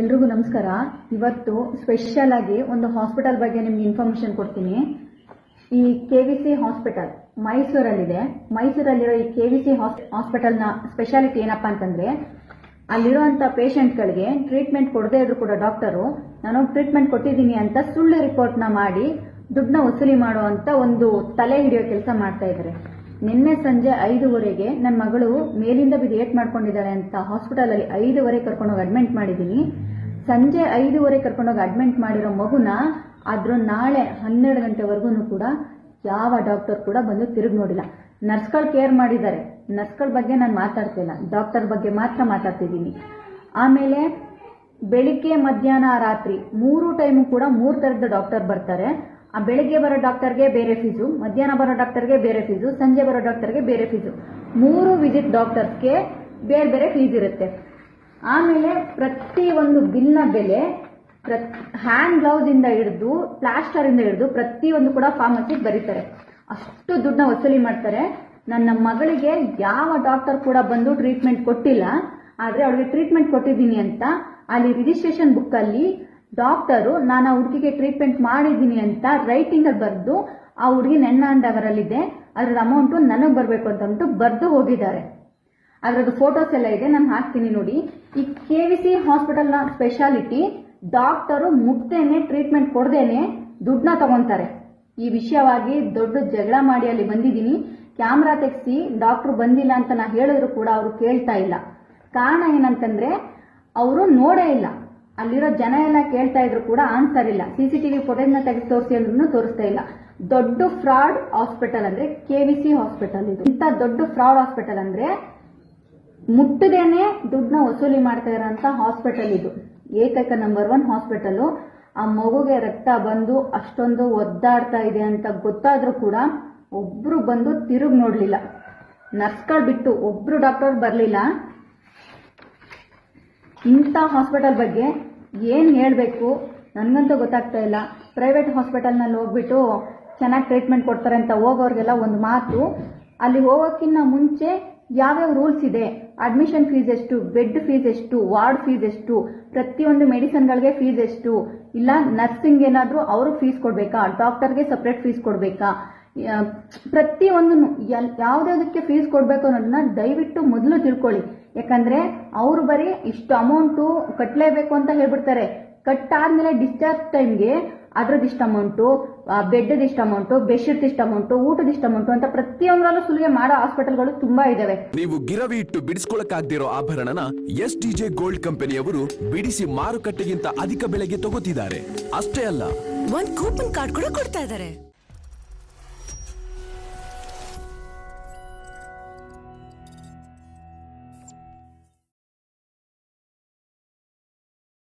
ಎಲ್ರಿಗೂ ನಮಸ್ಕಾರ. ಇವತ್ತು ಸ್ಪೆಷಲ್ ಆಗಿ ಒಂದು ಹಾಸ್ಪಿಟಲ್ ಬಗ್ಗೆ ನಿಮ್ಗೆ ಇನ್ಫಾರ್ಮೇಶನ್ ಕೊಡ್ತೀನಿ. ಈ ಕೆ ವಿ ಸಿ ಹಾಸ್ಪಿಟಲ್ ಮೈಸೂರಲ್ಲಿದೆ. ಮೈಸೂರಲ್ಲಿರೋ ಈ ಕೆ ವಿ ಸಿ ಹಾಸ್ಪಿಟಲ್ನ ಸ್ಪೆಷಾಲಿಟಿ ಏನಪ್ಪಾ ಅಂತಂದ್ರೆ, ಅಲ್ಲಿರುವಂತ ಪೇಷಂಟ್ಗಳಿಗೆ ಟ್ರೀಟ್ಮೆಂಟ್ ಕೊಡದೇ ಇದ್ರು ಕೂಡ ಡಾಕ್ಟರು ನಾನು ಟ್ರೀಟ್ಮೆಂಟ್ ಕೊಟ್ಟಿದ್ದೀನಿ ಅಂತ ಸುಳ್ಳು ರಿಪೋರ್ಟ್ನ ಮಾಡಿ ದುಡ್ಡನ್ನ ವಸೂಲಿ ಮಾಡುವಂತ ಒಂದು ತಲೆ ಹಿಡಿಯೋ ಕೆಲಸ ಮಾಡ್ತಾ ಇದ್ದಾರೆ ನಿನ್ನೆ ಸಂಜೆ ಐದುವರೆಗೆ ನನ್ನ ಮಗಳು ಮೇಲಿಂದ ಬಿದ್ದು ಏಟ್ ಮಾಡ್ಕೊಂಡಿದ್ದಾಳೆ ಅಂತ ಹಾಸ್ಪಿಟಲ್ ಅಲ್ಲಿ ಐದುವರೆ ಕರ್ಕೊಂಡೋಗಿ ಅಡ್ಮಿಟ್ ಮಾಡಿದ್ದೀನಿ. ಸಂಜೆ ಐದುವರೆ ಕರ್ಕೊಂಡೋಗಿ ಅಡ್ಮಿಟ್ ಮಾಡಿರೋ ಮಗುನ ಅದ್ರ ನಾಳೆ ಹನ್ನೆರಡು ಗಂಟೆವರೆಗೂ ಕೂಡ ಯಾವ ಡಾಕ್ಟರ್ ಕೂಡ ಬಂದು ತಿರುಗಿ ನೋಡಿಲ್ಲ. ನರ್ಸ್ಗಳು ಕೇರ್ ಮಾಡಿದ್ದಾರೆ. ನರ್ಸ್ಗಳ ಬಗ್ಗೆ ನಾನು ಮಾತಾಡ್ತಿಲ್ಲ ಡಾಕ್ಟರ್ ಬಗ್ಗೆ ಮಾತ್ರ ಮಾತಾಡ್ತಿದ್ದೀನಿ. ಆಮೇಲೆ ಬೆಳಿಗ್ಗೆ ಮಧ್ಯಾಹ್ನ ರಾತ್ರಿ ಮೂರು ಟೈಮು ಕೂಡ ಮೂರು ಥರದ ಡಾಕ್ಟರ್ ಬರ್ತಾರೆ. ಬೆಳಿಗ್ಗೆ ಬರೋ ಡಾಕ್ಟರ್ಗೆ ಬೇರೆ ಫೀಸು, ಮಧ್ಯಾಹ್ನ ಬರೋ ಡಾಕ್ಟರ್ಗೆ ಬೇರೆ ಫೀಸು, ಸಂಜೆ ಬರೋ ಡಾಕ್ಟರ್ಗೆ ಬೇರೆ ಫೀಸು. ಮೂರು ವಿಸಿಟ್ ಡಾಕ್ಟರ್ಸ್ಗೆ ಬೇರೆ ಬೇರೆ ಫೀಸ್ ಇರುತ್ತೆ. ಆಮೇಲೆ ಪ್ರತಿ ಒಂದು ಬಿಲ್ನ ಬೆಲೆ ಹ್ಯಾಂಡ್ ಗ್ಲೌಸ್ ಇಂದ ಹಿಡಿದು, ಪ್ಲಾಸ್ಟರ್ ಇಂದ ಹಿಡಿದು ಪ್ರತಿಯೊಂದು ಕೂಡ ಫಾರ್ಮಸಿಗೆ ಬರೀತಾರೆ. ಅಷ್ಟು ದುಡ್ಡನ್ನ ವಸೂಲಿ ಮಾಡ್ತಾರೆ. ನನ್ನ ಮಗಳಿಗೆ ಯಾವ ಡಾಕ್ಟರ್ ಕೂಡ ಬಂದು ಟ್ರೀಟ್ಮೆಂಟ್ ಕೊಟ್ಟಿಲ್ಲ, ಆದ್ರೆ ಅವಳಿಗೆ ಟ್ರೀಟ್ಮೆಂಟ್ ಕೊಟ್ಟಿದ್ದೀನಿ ಅಂತ, ಅಲ್ಲಿ ರಿಜಿಸ್ಟ್ರೇಷನ್ ಬುಕ್ ಅಲ್ಲಿ ಡಾಕ್ಟರು, ನಾನು ಆ ಹುಡುಗಿಗೆ ಟ್ರೀಟ್ಮೆಂಟ್ ಮಾಡಿದ್ದೀನಿ ಅಂತ ರೈಟಿಂಗ್ ಅಲ್ಲಿ ಬರೆದು, ಆ ಹುಡುಗಿ ನೆನ್ನ ಅಂಡವರಲ್ಲಿದೆ ಅದರ ಅಮೌಂಟು ನನಗೆ ಬರಬೇಕು ಅಂತ ಅಂದ್ಬಿಟ್ಟು ಬರೆದು ಹೋಗಿದ್ದಾರೆ. ಅದರದ್ದು ಫೋಟೋಸ್ ಎಲ್ಲ ಇದೆ, ನಾನು ಹಾಕ್ತೀನಿ ನೋಡಿ. ಈ ಕೆ ವಿ ಸಿ ಹಾಸ್ಪಿಟಲ್ನ ಸ್ಪೆಷಾಲಿಟಿ ಡಾಕ್ಟರು ಮುಕ್ತೇನೆ ಟ್ರೀಟ್ಮೆಂಟ್ ಕೊಡದೇನೆ ದುಡ್ಡನ್ನ ತಗೊಂತಾರೆ. ಈ ವಿಷಯವಾಗಿ ದೊಡ್ಡ ಜಗಳ ಮಾಡಿ ಅಲ್ಲಿ ಬಂದಿದ್ದೀನಿ. ಕ್ಯಾಮ್ರಾ ತೆಗೆಸಿ ಡಾಕ್ಟರ್ ಬಂದಿಲ್ಲ ಅಂತ ನಾ ಹೇಳಿದ್ರು ಕೂಡ ಅವರು ಕೇಳ್ತಾ ಇಲ್ಲ. ಕಾರಣ ಏನಂತಂದ್ರೆ, ಅವರು ನೋಡೇ ಇಲ್ಲ. ಅಲ್ಲಿರೋ ಜನ ಎಲ್ಲ ಕೇಳ್ತಾ ಇದ್ರು ಕೂಡ ಆನ್ಸರ್ ಇಲ್ಲ. ಸಿಸಿಟಿವಿ ನ ತೆಗೆದು ತೋರಿಸಿ ಅಂದ್ರೂ ತೋರಿಸ್ತಾ ಇಲ್ಲ. ದೊಡ್ಡ ಫ್ರಾಡ್ ಹಾಸ್ಪಿಟಲ್ ಅಂದ್ರೆ ಕೆ ವಿ ಸಿ ಹಾಸ್ಪಿಟಲ್ ಇದು. ಇಂಥ ದೊಡ್ಡ ಫ್ರಾಡ್ ಹಾಸ್ಪಿಟಲ್ ಅಂದ್ರೆ ಮುಟ್ಟದೇನೆ ದುಡ್ಡನ್ನ ವಸೂಲಿ ಮಾಡ್ತಾ ಇರೋಂಥ ಹಾಸ್ಪಿಟಲ್ ಇದು. ಏಕೈಕ ನಂಬರ್ ಒನ್ ಹಾಸ್ಪಿಟಲ್ ಆ ಮಗುಗೆ ರಕ್ತ ಬಂದು ಅಷ್ಟೊಂದು ಒದ್ದಾಡ್ತಾ ಇದೆ ಅಂತ ಗೊತ್ತಾದ್ರೂ ಕೂಡ ಒಬ್ರು ಬಂದು ತಿರುಗಿ ನೋಡ್ಲಿಲ್ಲ. ನರ್ಸ್ಗಳು ಬಿಟ್ಟು ಒಬ್ರು ಡಾಕ್ಟರ್ ಬರಲಿಲ್ಲ. ಇಂಥ ಹಾಸ್ಪಿಟಲ್ ಬಗ್ಗೆ ಏನು ಹೇಳಬೇಕು? ನನಗಂತೂ ಗೊತ್ತಾಗ್ತಾ ಇಲ್ಲ. ಪ್ರೈವೇಟ್ ಹಾಸ್ಪಿಟಲ್ನಲ್ಲಿ ಹೋಗ್ಬಿಟ್ಟು ಚೆನ್ನಾಗಿ ಟ್ರೀಟ್ಮೆಂಟ್ ಕೊಡ್ತಾರೆ ಅಂತ ಹೋಗೋರಿಗೆಲ್ಲ ಒಂದು ಮಾತು. ಅಲ್ಲಿ ಹೋಗೋಕ್ಕಿಂತ ಮುಂಚೆ ಯಾವ್ಯಾವ ರೂಲ್ಸ್ ಇದೆ? ಅಡ್ಮಿಷನ್ ಫೀಸ್ ಎಷ್ಟು? ಬೆಡ್ ಫೀಸ್ ಎಷ್ಟು? ವಾರ್ಡ್ ಫೀಸ್ ಎಷ್ಟು? ಪ್ರತಿಯೊಂದು ಮೆಡಿಸನ್ಗಳಿಗೆ ಫೀಸ್ ಎಷ್ಟು? ಇಲ್ಲ ನರ್ಸಿಂಗ್ ಏನಾದರೂ ಅವರು ಫೀಸ್ ಕೊಡಬೇಕಾ? ಡಾಕ್ಟರ್ಗೆ ಸಪ್ರೇಟ್ ಫೀಸ್ ಕೊಡಬೇಕಾ? ಪ್ರತಿಯೊಂದು ಯಾವುದಕ್ಕೆ ಫೀಸ್ ಕೊಡಬೇಕು ಅನ್ನೋದನ್ನ ದಯವಿಟ್ಟು ಮೊದಲು ತಿಳ್ಕೊಳ್ಳಿ. ಯಾಕಂದ್ರೆ ಅವರು ಬರೀ ಇಷ್ಟು ಅಮೌಂಟು ಕಟ್ಟಲೇಬೇಕು ಅಂತ ಹೇಳ್ಬಿಡ್ತಾರೆ. ಕಟ್ಟಾದ್ಮೇಲೆ ಡಿಸ್ಚಾರ್ಜ್ ಟೈಮ್ಗೆ ಅದ್ರದ್ದು ಇಷ್ಟ ಅಮೌಂಟು ಬೆಡ್ ಇಷ್ಟ ಅಮೌಂಟು ಬೆಡ್ಶೀಟ್ ಇಷ್ಟ ಅಮೌಂಟು ಊಟದ ಇಷ್ಟ ಅಮೌಂಟು ಅಂತ ಪ್ರತಿಯೊಂದರಲ್ಲೂ ಸುಲಿಗೆ ಮಾಡೋ ಹಾಸ್ಪಿಟಲ್ಗಳು ತುಂಬಾ ಇದಾವೆ. ನೀವು ಗಿರವಿ ಇಟ್ಟು ಬಿಡಿಸ್ಕೊಳಕ್ಕಾಗ್ದಿರೋ ಆಭರಣನ ಎಸ್ ಟಿ ಜೆ ಗೋಲ್ಡ್ ಕಂಪನಿಯವರು ಬಿಡಿಸಿ ಮಾರುಕಟ್ಟೆಗಿಂತ ಅಧಿಕ ಬೆಲೆಗೆ ತಗೋತಿದ್ದಾರೆ. ಅಷ್ಟೇ ಅಲ್ಲ. ಒಂದ್ ಕೂಪನ್ ಕಾರ್ಡ್ ಕೂಡ ಕೊಡ್ತಾ ಇದಾರೆ.